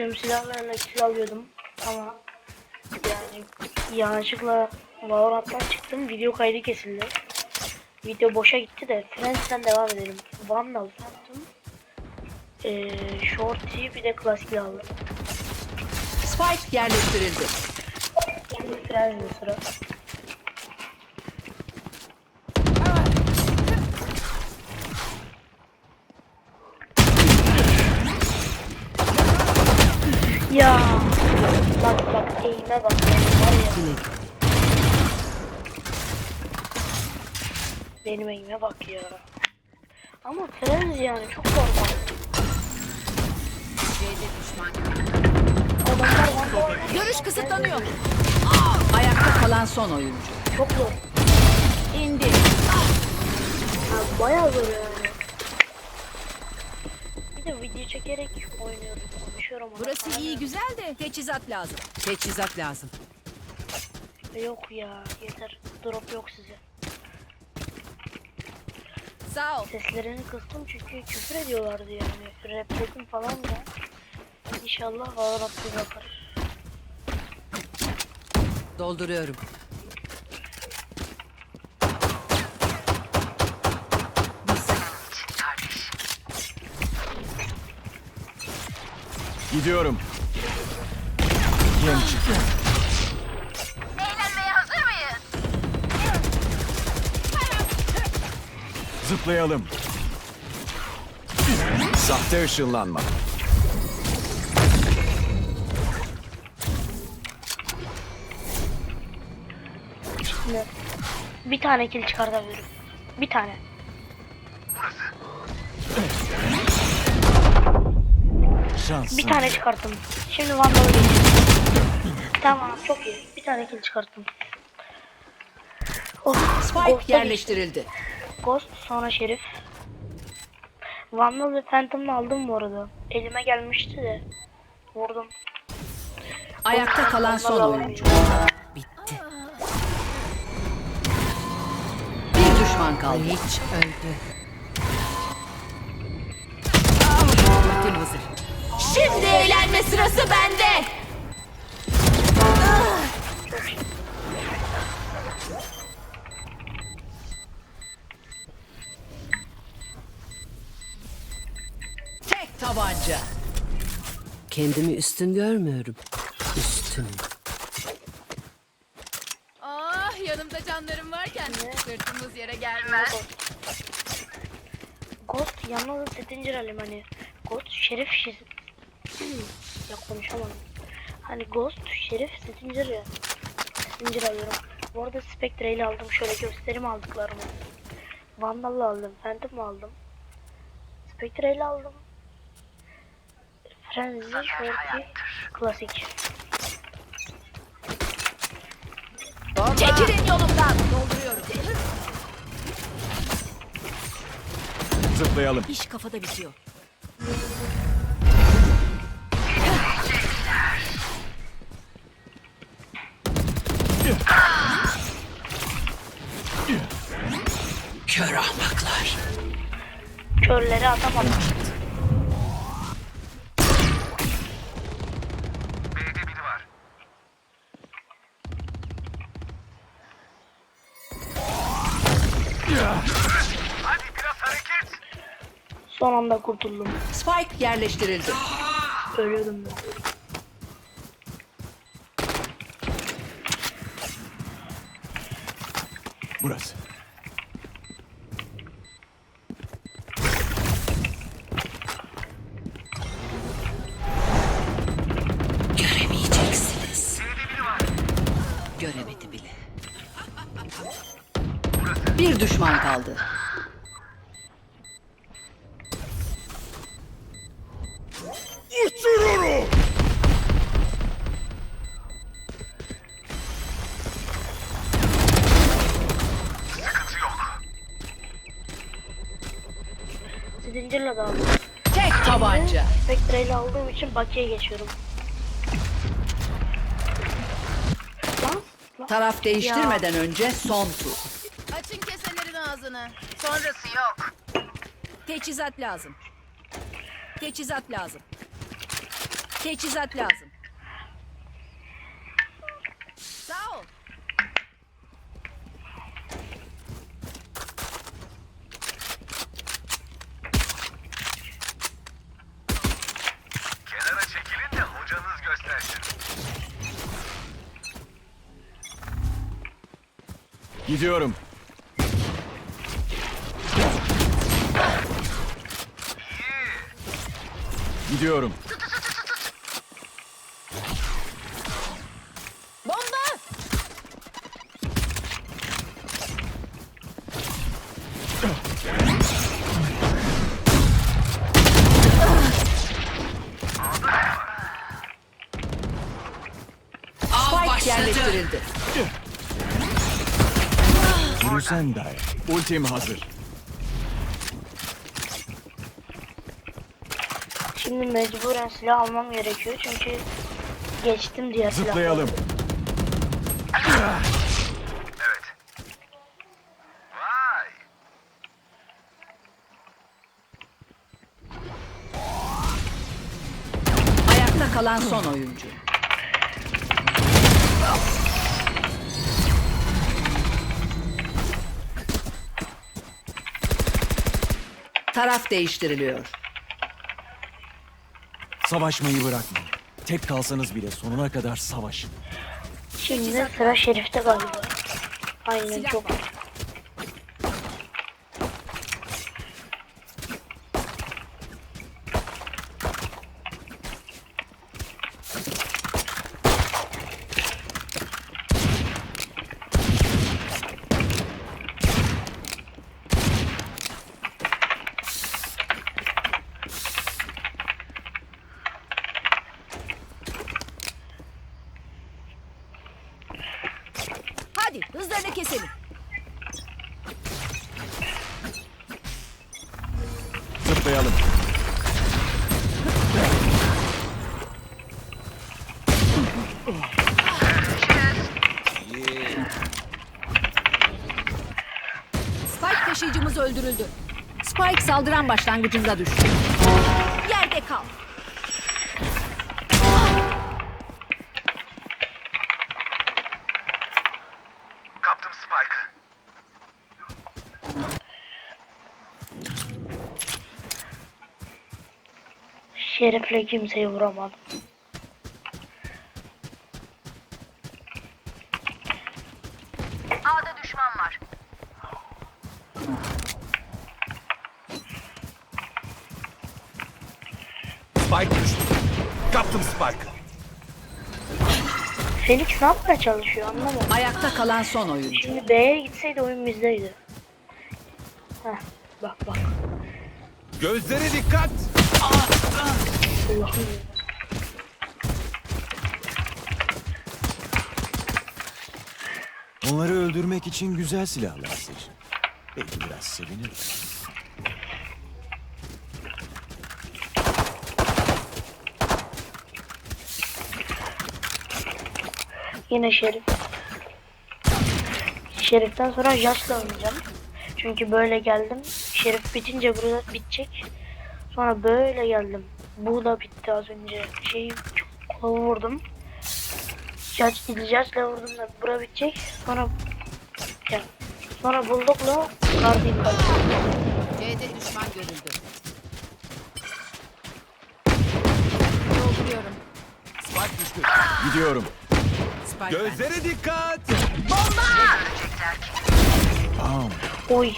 tüm silahlarla kill alıyordum ama yani yanlışlıkla Valorant'tan çıktım video kaydı kesildi. Video boşa gitti de Friends'ten devam edelim. Vandal Phantom, ee, Shorty bir de klasik aldım. Spike yerleştirildi. Friends'de sıra. Ya bak bak eğime bak var ya. Benim eğime bak ya. Ama Frenzy yani çok normal. Adamlar oynuyor. Görüş kısıtlanıyor. Ayakta kalan son oyuncu. Çok zor. İndi. Abi bayağı zor yani. Bir de video çekerek oynuyorum. Konuşuyorum. ona. Burası iyi güzel de teçhizat lazım. Teçhizat lazım. Yok ya yeter. Drop yok size. Sağ ol. Seslerini kıstım çünkü küfür ediyorlardı yani. Rapletim falan da. İnşallah Valorant bir bakar. Dolduruyorum. Gidiyorum. Yem çıktı. Zıplayalım. Sahte ışınlanma. Şimdi bir tane kill çıkartabilirim. Bir tane. Şansın. Bir tane çıkarttım. Şimdi Vandal'ı geçtim. Tamam çok iyi. Bir tane kill çıkarttım. Oh, Ghost'a Spike geçtim. yerleştirildi. Ghost sonra Şerif. Vandal ve Phantom'ı aldım bu arada. Elime gelmişti de. Vurdum. Ayakta kalan son oyuncu. Bitti. Bir düşman kaldı. Hiç öldü. Şimdi eğlenme sırası bende. Kendimi üstün görmüyorum. Üstün. Ah yanımda canlarım varken sırtımız yere gelmez. Ghost yalnız Settinger alayım hani. Ghost Şerif şiz... ya konuşamadım. Hani Ghost Şerif Settinger ya. Settinger alıyorum. Bu arada Spectre ile aldım. Şöyle göstereyim aldıklarımı. Vandal'la aldım. Phantom aldım. Spectre ile aldım. Frenzy, Shorty, Klasik. Çekilin yolumdan. Zıplayalım. İş kafada bitiyor. Kör ahmaklar. Körleri atamadım. Son anda kurtuldum. Spike yerleştirildi. Ölüyordum ben. Burası. Göremeyeceksiniz. Göremedi bile. Bir düşman kaldı. İçin bakiye geçiyorum. Lan, lan. Taraf değiştirmeden önce son tur. Açın keselerin ağzını. Sonrası yok. Teçhizat lazım. Teçhizat lazım. Teçhizat lazım. Sağ ol. Kenara çekilin de hocanız göstersin. Gidiyorum. Gidiyorum. Yürüsen dahi. Ultim hazır. Şimdi mecburen silah almam gerekiyor çünkü geçtim diğer silahlara. Zıplayalım. Evet. Vay. Ayakta kalan son oyuncu. Taraf değiştiriliyor. Savaşmayı bırakmayın. Tek kalsanız bile sonuna kadar savaşın. Şimdi sıra Şerif'te galiba. Aynen çok. Saldıran başlangıcında düştü. Yerde kal. Kaptım Spike. Şerif'le kimseyi vuramadım. A'da düşman var. Spike düştü. Kaptım Spike. Felix ne yapmaya çalışıyor anlamadım. Ayakta kalan son oyuncu. Şimdi B'ye gitseydi oyun bizdeydi. Heh bak bak. Gözlere dikkat. Allah'ım. Onları öldürmek için güzel silahlar seçin. Belki biraz sevinir. Yine Şerif. Şerif'ten sonra Jas'la oynayacağım. Çünkü böyle geldim. Şerif bitince burada bitecek. Sonra böyle geldim. Bu da bitti az önce. Şeyi çok kolu vurdum. Judge gideceğiz vurdum da bura bitecek. Sonra ya, sonra Bulldog'la Guardian kaldı. C'de düşman görüldü. Dolduruyorum. Spike düştü. Gidiyorum. Spike. Gözlere dikkat. Bomba! Bam. Oy.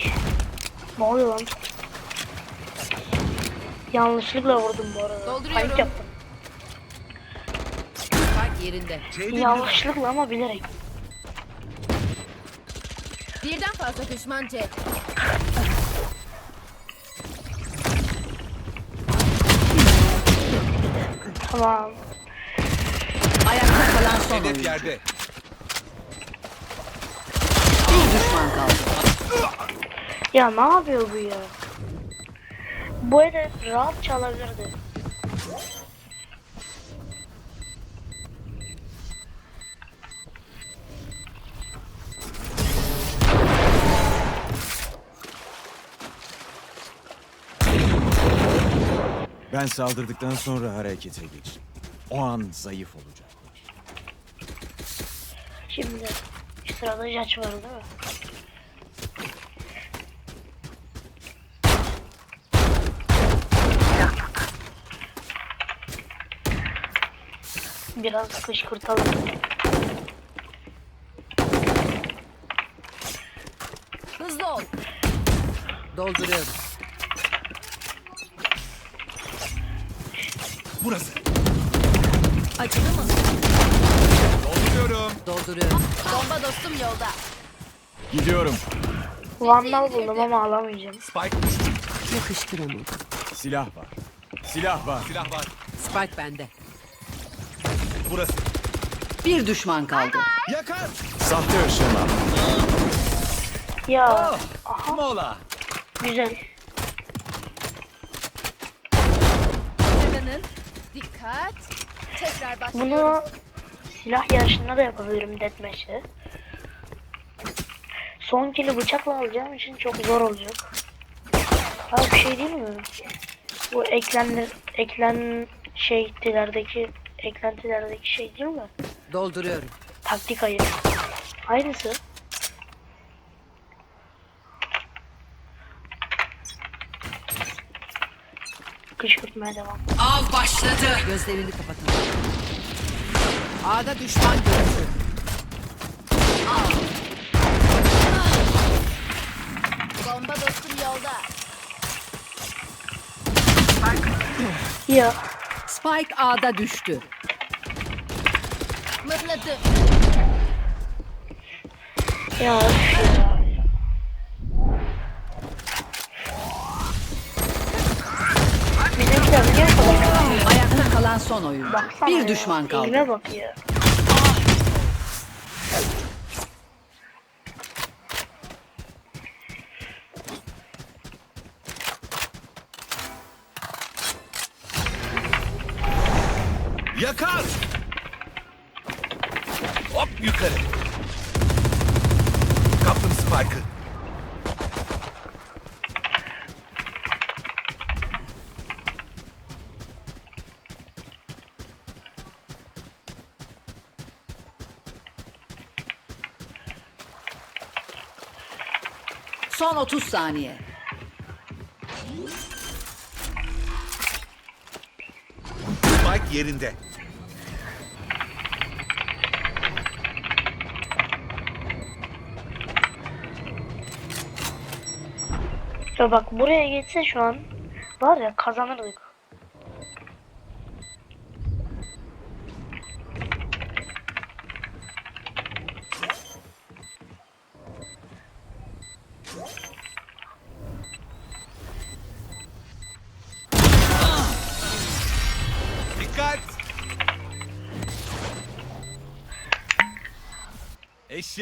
Ne oluyor lan? Yanlışlıkla vurdum bu arada. Dolduruyorum. Panik yaptım. Spike yerinde. Yanlışlıkla ama bilerek. Birden fazla düşman C. Tamam. Hedef oyuncu. yerde. Bir düşman kaldı. Ya ne yapıyor bu ya? Bu hedef rahat çalabilirdi. Ben saldırdıktan sonra harekete geç. o an zayıf olacak. Şimdi sırada Jaç var değil mi? Biraz kışkırtalım. Hızlı ol. Dolduruyorum. Burası. Acıdı mı? Dolduruyorum. Dolduruyorum. Bomba dostum yolda. Gidiyorum. Vandal buldum ama alamayacağım. Spike düştü. Yakıştıramadım. Silah var. Silah var. Silah var. Spike bende. Burası. Bir düşman kaldı. Yakar. Sahte ışınlar. Ya Mola. güzel. Dikkat. Tekrar başlıyoruz. Bunu silah yarışında da yapabilirim deathmatch'te. Son kili bıçakla alacağım için çok zor olacak. Abi bir şey değil mi? Bu eklenler, eklen şeylerdeki eklentilerdeki şey değil mi? Dolduruyorum. Taktik ayı. Aynısı. Kışkırtmaya devam. Av başladı. Gözlerini kapatın. A'da düşman görüldü. Bomba dostum yolda. Ya Spike A'da düştü. Mırladı. ya ya. Bizimkiler niye bu kadar? Ayakta kalan son oyuncu. Baksana Bir ya, düşman kaldı. Eğime bak ya. Yakar. Hop yukarı. Kaptım Spike'ı. Son 30 saniye. Spike yerinde. Ya bak buraya geçse şu an var ya kazanırdık.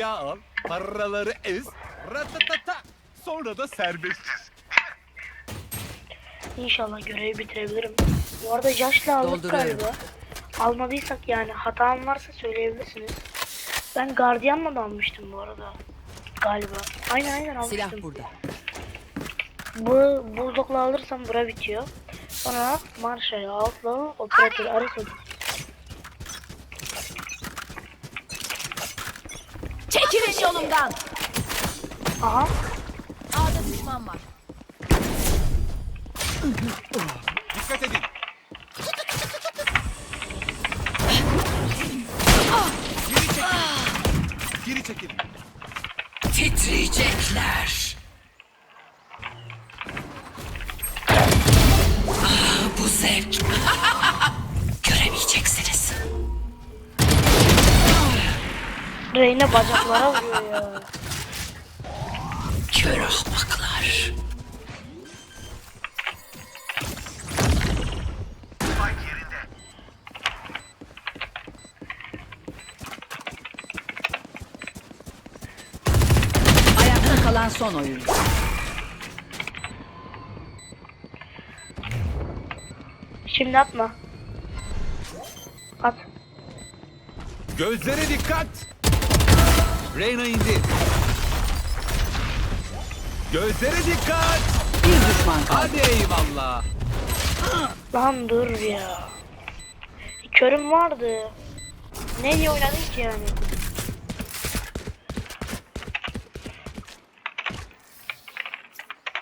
Eşya al, paraları ez, ratatata. Sonra da serbestiz. İnşallah görevi bitirebilirim. Bu arada yaşlı aldık Dolduruyorum. galiba. Almadıysak yani hatam varsa söyleyebilirsiniz. Ben gardiyanla da almıştım bu arada. Galiba. Aynen aynen almıştım. Silah burada. Bu buzdokla alırsam bura bitiyor. Sonra Marshall, Outlaw, Operatör, Arası. Çekilin yolumdan. Aha. A'da düşman var. Dikkat edin. Geri çekil. Geri çekil. Titriyecekler. Reyne bacaklara vuruyor ya. Kör ahmaklar. Ayakta kalan son oyuncu. Şimdi atma. At. Gözlere dikkat. Reyna indi. Gözlere dikkat. Bir düşman kaldı. Hadi eyvallah. Lan dur ya. Körüm vardı. Ne diye oynadın ki yani?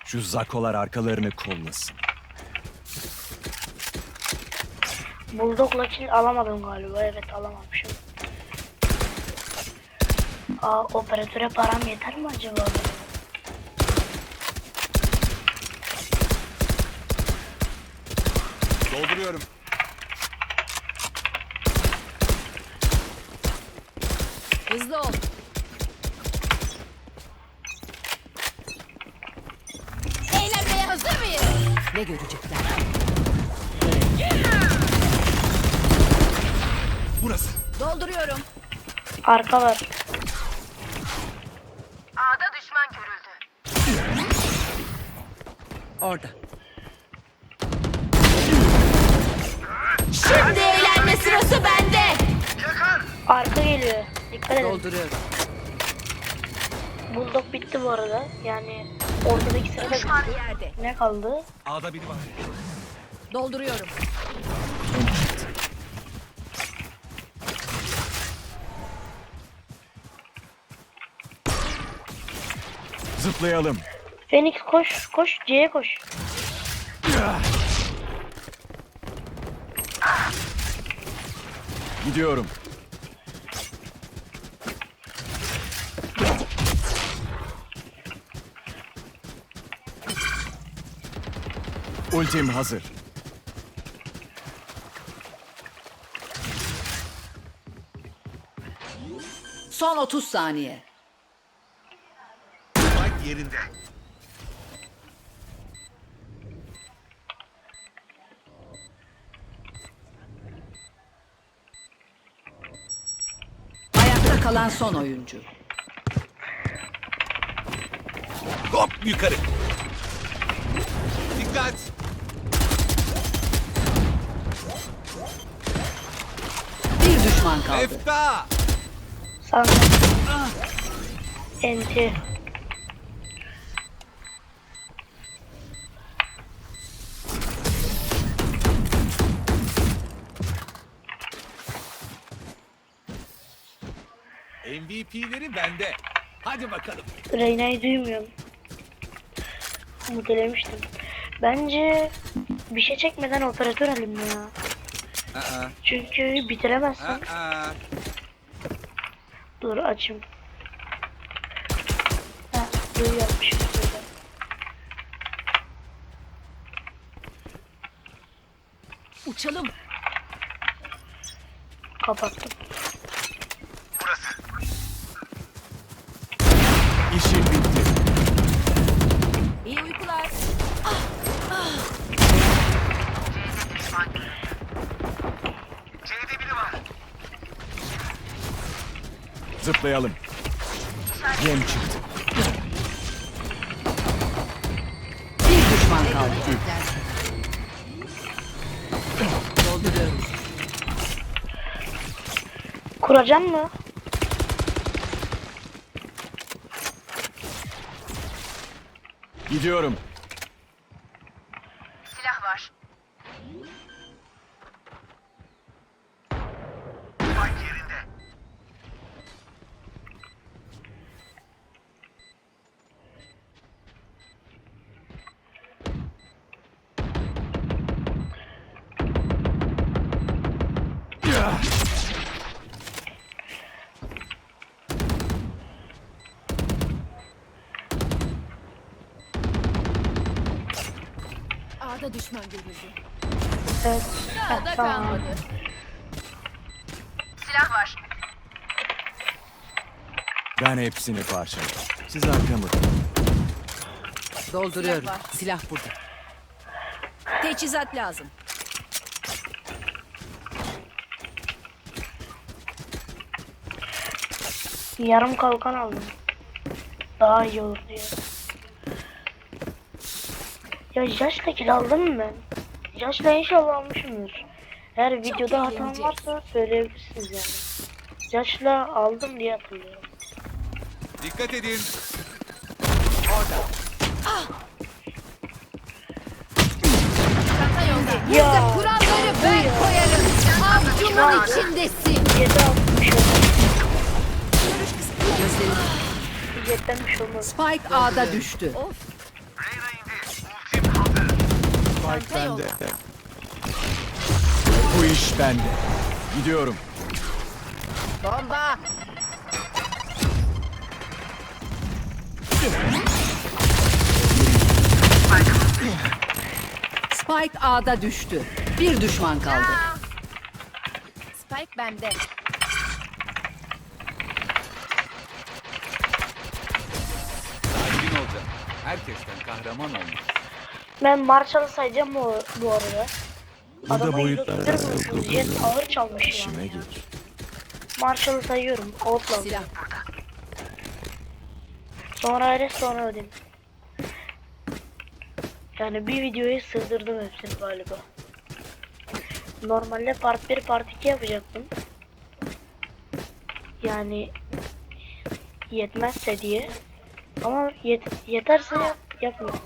Şu zakolar arkalarını kollasın. Bulldog'la kill alamadım galiba. Evet alamamışım. Aa operatöre param yeter mi acaba? Dolduruyorum. Hızlı ol. Eğlenmeye hazır mıyız? Ne görecekler? Burası. Dolduruyorum. Arka var. Orada. Şimdi eğlenme sırası bende. Arka geliyor. Dikkat edin. Dolduruyorum. Bulldog bitti bu arada. Yani ortadaki sıra da bitti. Yerde. Ne kaldı? A'da biri var. Dolduruyorum. Zıplayalım. Phoenix koş, koş, C'ye koş. Gidiyorum. Ultim hazır. Son 30 saniye. Spike yerinde. Ayakta kalan son oyuncu. Hop yukarı. Dikkat. Bir düşman kaldı. Efta. Sana. Enti. MVP'leri bende. Hadi bakalım. Reyna'yı duymuyorum. Mutelemiştim. Bence bir şey çekmeden operatör alayım ya. Aa, Çünkü bitiremezsin. aa. Dur açayım. Ha, duyuyormuşum. Uçalım. Kapattım. Zıplayalım. Yem çıktı. Bir düşman kaldı. Dolduruyorum. Kuracağım mı? Gidiyorum. A'da düşman görüldü. Evet. Daha da Heh, tamam. kalmadı. Ben hepsini parçaladım. Siz arkamı. Dolduruyorum. Silah var. Silah burada. Teçhizat lazım. Yarım kalkan aldım. Daha iyi olur diye. Ya Josh'la kill aldım mı ben? Josh'la inşallah almışımdır. Eğer videoda hatam varsa söyleyebilirsiniz yani. Josh'la aldım diye hatırlıyorum. Dikkat edin. Çanta yolda. Ya. Kuralları ben koyarım. Avcumuz Düşman içindesin. 7 aldım bir olmaz. Şey olmaz. Spike A'da düştü. Spike bende. Bu iş bende. Gidiyorum. Bomba. Spike A'da düştü. Bir düşman kaldı. Spike bende. Kahraman olmaz. Ben Marshall'ı sayacağım bu, bu arada. Burada boyutlar 130 vurmuşuz. Jet ağır çalmış İşime yani. gelir. Marshall'ı sayıyorum. Outlaw. Silah Sonra Ares sonra Odin. Yani bir videoyu sığdırdım hepsini galiba. Normalde part 1 part 2 yapacaktım. Yani yetmezse diye. Ama yet yeterse yap yapmıyorum.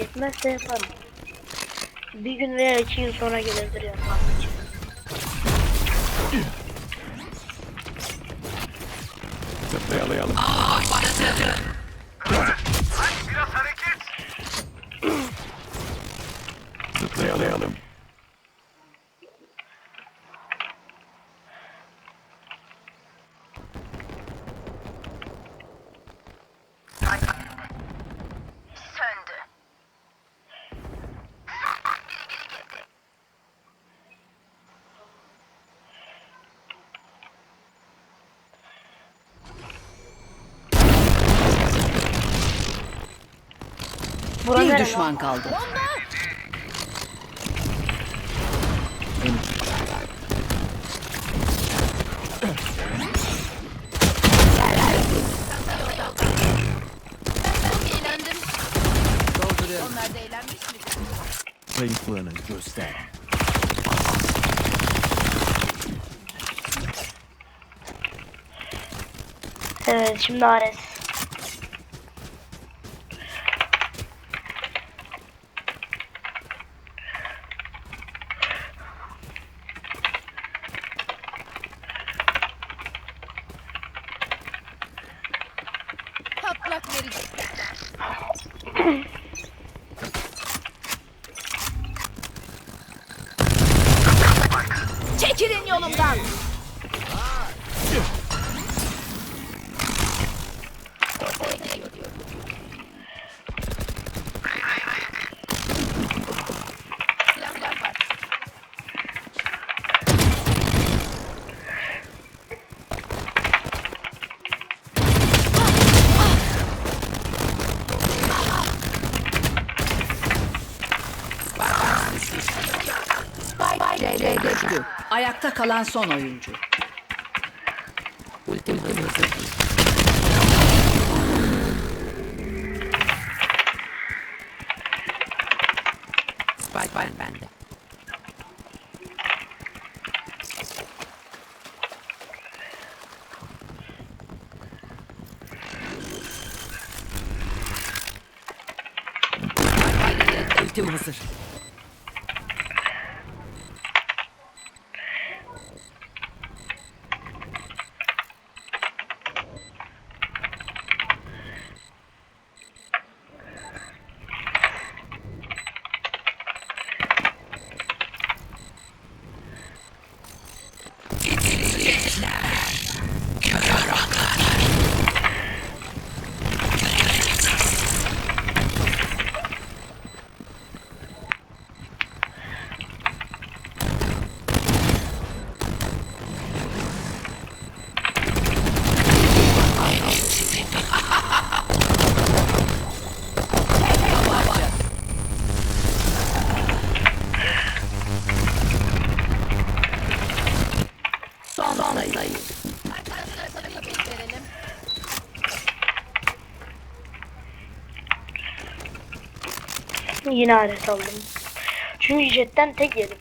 Yetmezse yaparım. Bir gün veya iki gün sonra gelebilir part iki. Zıplayalım. Zıplayalım. Bura bir nere düşman lan? Kaldı. Eğlendim. Dolduruyorum. Onlar da eğlenmiş mi? Zayıflığını göster. Evet şimdi Ares. Kalan son oyuncu. ultim hazır. Spike ben bende. Ultim hazır. yine alet aldım. Çünkü jetten tek yedim.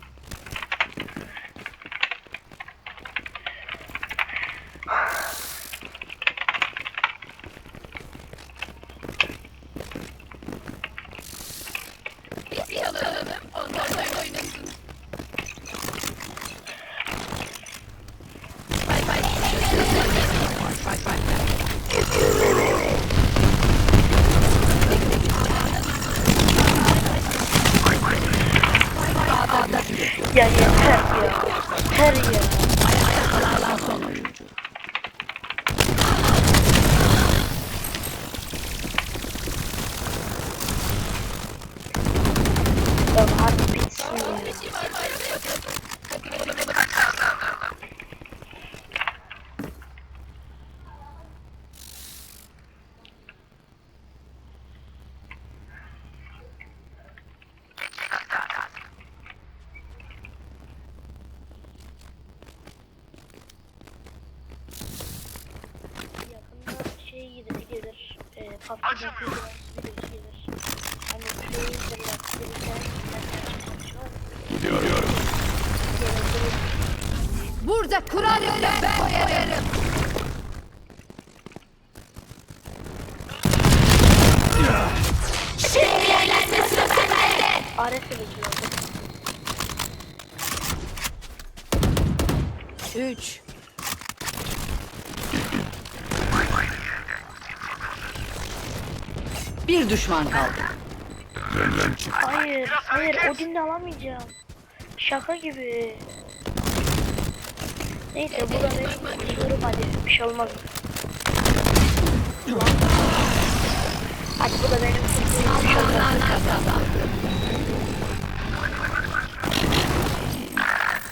Bye bye. Gelirler, Burada kuralları ben koyarım. Ares de bekliyordu. 3 Bir düşman kaldı. Hayır, hayır Odin'le alamayacağım. Şaka gibi. Neyse bu da benim sorum hadi bir şey olmaz. Hadi bu da benim sorum bir şey olmaz.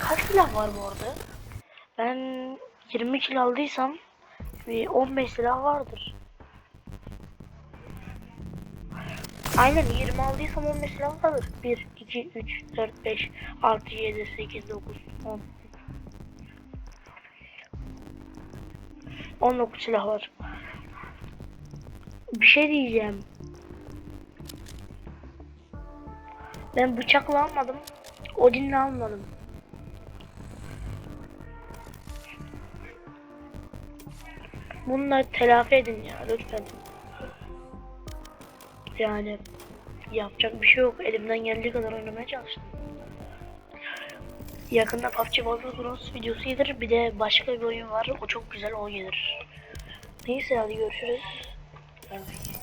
Kaç silah var bu arada? Ben 20 kill aldıysam bir 15 silah vardır. Aynen 20 aldıysam 15 silah vardır. 1, 2, 3, 4, 5, 6, 7, 8, 9, 10. 19 silah var. Bir şey diyeceğim. Ben bıçakla almadım. Odin'le almadım. Bunları telafi edin ya lütfen. Yani yapacak bir şey yok. Elimden geldiği kadar oynamaya çalıştım. Yakında PUBG World Bros videosu gelir. Bir de başka bir oyun var. O çok güzel o gelir. Neyse hadi görüşürüz. Bye.